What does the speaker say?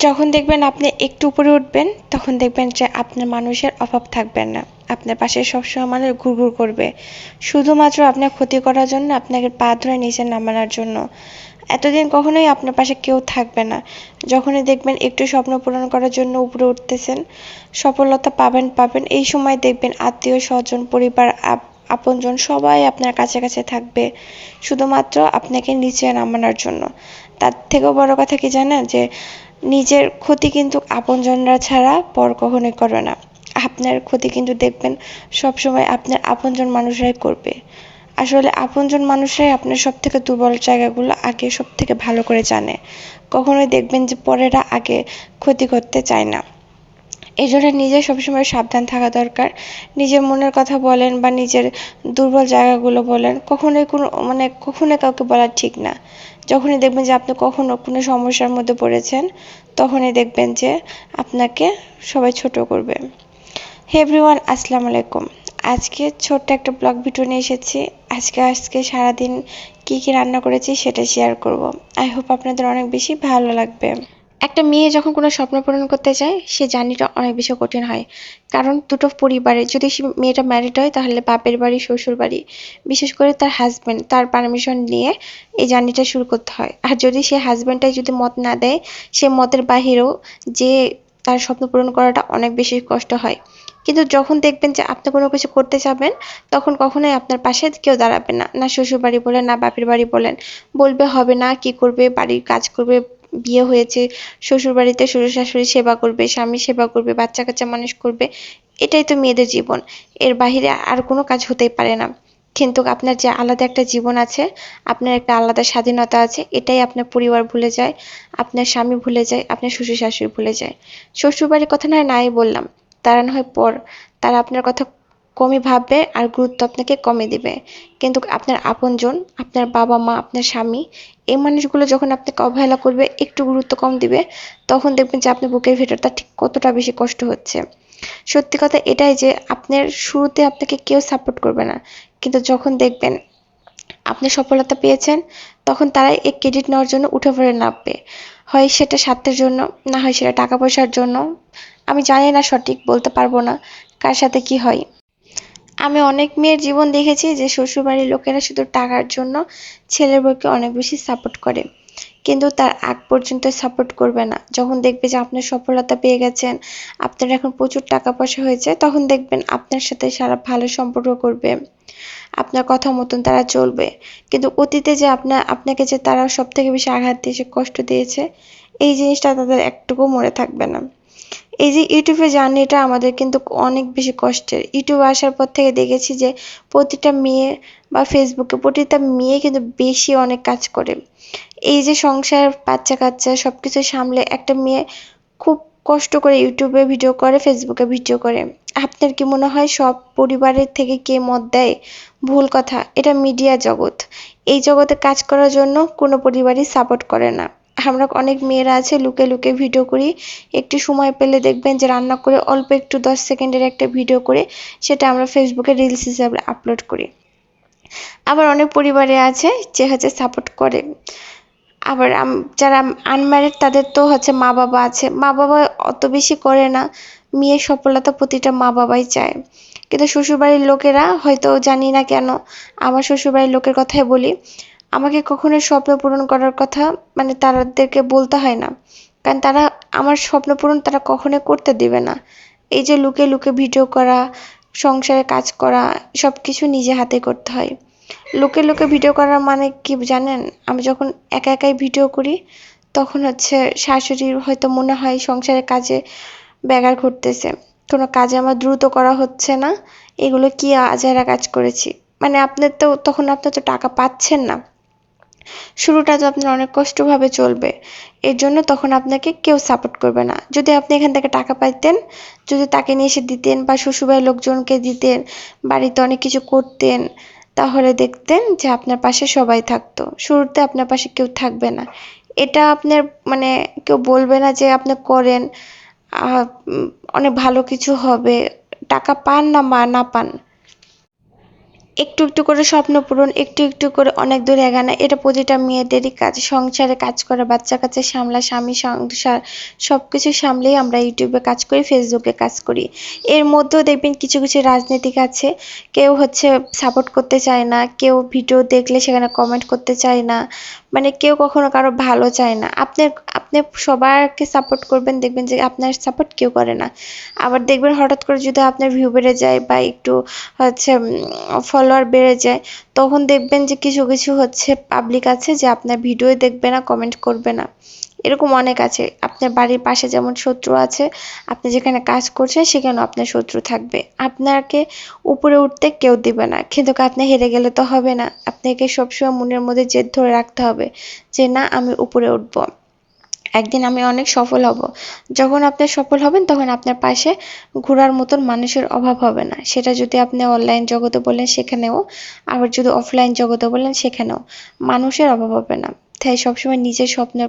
যখন দেখবেন আপনি একটু উপরে উঠবেন, তখন দেখবেন যে আপনার মানুষের অভাব থাকবে না। আপনার পাশে সবসময় মানুষ ঘুরঘুর করবে। শুধুমাত্র আপনার ক্ষতি করার জন্য, আপনাকে পা ধরে নিচে নামানোর জন্য। এতদিন কখনোই আপনার পাশে কেউ থাকবে না। যখনই দেখবেন একটু স্বপ্ন পূরণ করার জন্য উপরে উঠতেছেন, সফলতা পাবেন পাবেন। এই সময় দেখবেন আত্মীয়, স্বজন, পরিবার আপনজন সবাই আপনার কাছে কাছে থাকবে। শুধুমাত্র আপনাকে নিচে নামানোর জন্য। তার থেকেও বড় কথা কি জানেন? যে নিজের ক্ষতি কিন্তু আপনজনরা ছাড়া পর কখনোই করে না। আপনার ক্ষতি কিন্তু দেখবেন সবসময় আপনার আপনজন মানুষরাই করবে। আসলে আপনজন মানুষরাই আপনার সব থেকে দুর্বল জায়গাগুলো আগে সব থেকে ভালো করে জানে। কখনোই দেখবেন যে পরেরা আগে ক্ষতি করতে চায় না। এই জন্য নিজে সবসময় সাবধান থাকা দরকার। নিজের মনের কথা বলেন বা নিজের দুর্বল জায়গাগুলো বলেন, কখনোই কোনো মানে কখনোই কাউকে বলা ঠিক না। যখনই দেখবেন যে আপনি কখনো কোনো সমস্যার মধ্যে পড়েছেন, তখনই দেখবেন যে আপনাকে সবাই ছোট করবে। হে এভরিওয়ান, আসসালামু আলাইকুম। আজকে ছোট্ট একটা ব্লগ ভিডিও নিয়ে এসেছি। আজকে আজকে সারাদিন কি কি রান্না করেছি সেটা শেয়ার করব। আই হোপ আপনাদের অনেক বেশি ভালো লাগবে। একটা মেয়ে যখন কোনো স্বপ্ন পূরণ করতে যায়, সে জার্নিটা অনেক বেশি কঠিন হয়। কারণ দুটো পরিবারে যদি সে মেয়েটা ম্যারিড হয়, তাহলে বাপের বাড়ি, শ্বশুর বাড়ি, বিশেষ করে তার হাজব্যান্ড তার পারমিশন নিয়ে এই জার্নিটা শুরু করতে হয়। আর যদি সে হাজব্যান্ডটাই যদি মত না দেয়, সে মতের বাহিরেও যে তার স্বপ্ন পূরণ করাটা অনেক বেশি কষ্ট হয়। কিন্তু যখন দেখবেন যে আপনি কোনো কিছু করতে যাবেন, তখন কখনোই আপনার পাশে কেউ দাঁড়াবে না। না শ্বশুর বাড়ি বলেন, না বাপের বাড়ি বলেন। বলবে হবে না, কি করবে, বাড়ির কাজ করবে বিয়ে হয়েছে শ্বশুর বাড়িতে শ্বশুর শাশুড়ি সেবা করবে, স্বামী সেবা করবে, বাচ্চা কাচ্চা মানুষ করবে, এটাই তো মেয়েদের জীবন। এর বাহিরে আর কোনো কাজ হতেই পারে না। কিন্তু আপনার যে আলাদা একটা জীবন আছে, আপনার একটা আলাদা স্বাধীনতা আছে, এটাই আপনার পরিবার ভুলে যায়, আপনার স্বামী ভুলে যায়, আপনার শ্বশুর শাশুড়ি ভুলে যায়। শ্বশুরবাড়ির কথা নয়, নাই বললাম। তারা না হয় পর, তারা আপনার কথা কমই ভাববে আর গুরুত্ব আপনাকে কমে দিবে। কিন্তু আপনার আপনজন, আপনার বাবা মা আপনার স্বামী, এই মানুষগুলো যখন আপনাকে অবহেলা করবে, একটু গুরুত্ব কম দিবে, তখন দেখবেন যে আপনার বুকের ভেতরটা ঠিক কতটা বেশি কষ্ট হচ্ছে। সত্যি কথা এটাই যে আপনার শুরুতে আপনাকে কেউ সাপোর্ট করবে না। কিন্তু যখন দেখবেন আপনি সফলতা পেয়েছেন, তখন তারাই এই ক্রেডিট নেওয়ার জন্য উঠে পড়ে নামবে। হয় সেটা স্বার্থের জন্য, না হয় সেটা টাকা পয়সার জন্য। আমি জানি না সঠিক বলতে পারব না, কার সাথে কি হয়। আমি অনেক মেয়ের জীবন দেখেছি যে শ্বশুরবাড়ির লোকেরা শুধু টাকার জন্য ছেলের বউকে অনেক বেশি সাপোর্ট করে। কিন্তু তার আগ পর্যন্ত সাপোর্ট করবে না। যখন দেখবে যে আপনার সফলতা পেয়ে গেছেন, আপনার এখন প্রচুর টাকা পয়সা হয়েছে, তখন দেখবেন আপনার সাথে সারা ভালো সম্পর্ক করবে। আপনার কথা মতন তারা চলবে। কিন্তু অতীতে যে আপনার আপনাকে যে তারা সব থেকে বেশি আঘাত দিয়েছে, কষ্ট দিয়েছে, এই জিনিসটা তাদের একটুকু মনে থাকবে না। এই যে ইউটিউবের জার্নিটা আমাদের কিন্তু অনেক বেশি কষ্টের। ইউটিউব আসার পর থেকে দেখেছি যে প্রতিটা মেয়ে বা ফেসবুকে প্রতিটা মেয়ে কিন্তু বেশি অনেক কাজ করে। এই যে সংসার বাচ্চা কাচ্চা সব কিছু সামলে একটা মেয়ে খুব কষ্ট করে ইউটিউবে ভিডিও করে ফেসবুকে ভিডিও করে। আপনার কি মনে হয় সব পরিবারের থেকে কে মত দেয়? ভুল কথা, এটা মিডিয়া জগৎ। এই জগতে কাজ করার জন্য কোনো পরিবারই সাপোর্ট করে না। আমরা অনেক মেয়েরা আছে, লুকে লুকে ভিডিও করি। একটু সময় পেলে দেখবেন যে রান্না করে অল্প একটু দশ সেকেন্ডের একটা ভিডিও করে সেটা আমরা ফেসবুকে রিলস হিসাবে আপলোড করি। আবার অনেক পরিবারে আছে যে হচ্ছে সাপোর্ট করে। আবার যারা আনম্যারিড তাদের তো হচ্ছে মা বাবা আছে। মা বাবা অত বেশি করে না, মেয়ের সফলতা প্রতিটা মা বাবাই চায়। কিন্তু শ্বশুরবাড়ির লোকেরা হয়তো জানি না কেন, আমার শ্বশুরবাড়ির লোকের কথাই বলি আমাকে কখনো স্বপ্ন পূরণ করার কথা মানে তাদেরকে বলতে হয় না। কারণ তারা আমার স্বপ্ন পূরণ তারা কখনোই করতে দেবে না। এই যে লুকে লুকে ভিডিও করা, সংসারে কাজ করা সব কিছু নিজে হাতে করতে হয়। লোকে লোকে ভিডিও করার মানে কি জানেন? আমি যখন একা একাই ভিডিও করি, তখন হচ্ছে শাশুড়ির হয়তো মনে হয় সংসারের কাজে ব্যাঘাত ঘটতেছে। কোনো কাজে আমার দ্রুত করা হচ্ছে না। এগুলো কি আজারা কাজ করেছি? মানে আপনার তো তখন আপনার তো টাকা পাচ্ছেন না। শুরুটা তো আপনার অনেক কষ্টভাবে চলবে। এর জন্য তখন আপনাকে কেউ সাপোর্ট করবে না। যদি আপনি এখান থেকে টাকা পাইতেন, যদি তাকে নিয়ে এসে দিতেন বা শ্বশুরবাড়ির লোকজনকে দিতেন, বাড়িতে অনেক কিছু করতেন, তাহলে দেখতেন যে আপনার পাশে সবাই থাকতো। শুরুতে আপনার পাশে কেউ থাকবে না। এটা আপনার মানে কেউ বলবে না যে আপনি করেন অনেক ভালো কিছু হবে। টাকা পান না মা, না পান। একটু একটু করে স্বপ্ন পূরণ, একটু একটু করে অনেক দূর এগানো এটা প্রতিটা মেয়েদেরই কাজ। সংসারে কাজ করা, বাচ্চা কাচ্চা সামলা, স্বামী সংসার সব কিছু সামলেই আমরা ইউটিউবে কাজ করি, ফেসবুকে কাজ করি। এর মধ্যেও দেখবেন কিছু কিছু রাজনীতিক আছে। কেউ হচ্ছে সাপোর্ট করতে চায় না, কেউ ভিডিও দেখলে সেখানে কমেন্ট করতে চায় না। মানে কেউ কখনো কারও ভালো চায় না। আপনি আপনি সবাইকে সাপোর্ট করবেন, দেখবেন যে আপনার সাপোর্ট কেউ করে না। আবার দেখবেন হঠাৎ করে যদি আপনার ভিউ বেড়ে যায় বা একটু হচ্ছে ফলোয়ার বেড়ে যায়, তখন দেখবেন যে কিছু কিছু হচ্ছে পাবলিক আছে যে আপনার ভিডিও দেখবে না কমেন্ট করবে না। এরকম অনেক আছে। আপনার বাড়ির পাশে যেমন শত্রু আছে, আপনি যেখানে কাজ করছেন সেখানেও আপনার শত্রু থাকবে। আপনাকে উপরে উঠতে কেউ দিবে না। কিন্তু আপনি হেরে গেলে তো হবে না। আপনাকে সবসময় মনের মধ্যে জেদ ধরে রাখতে হবে যে, না, আমি উপরে উঠবো। একদিন আমি অনেক সফল হব। যখন আপনি সফল হবেন, তখন আপনার পাশে ঘোরার মতন মানুষের অভাব হবে না। সেটা যদি আপনি অনলাইন জগতে বলেন, সেখানেও। আবার যদি অফলাইন জগতে বলেন, সেখানেও। মানুষের অভাব হবে না। তাই সবসময় নিজের স্বপ্নের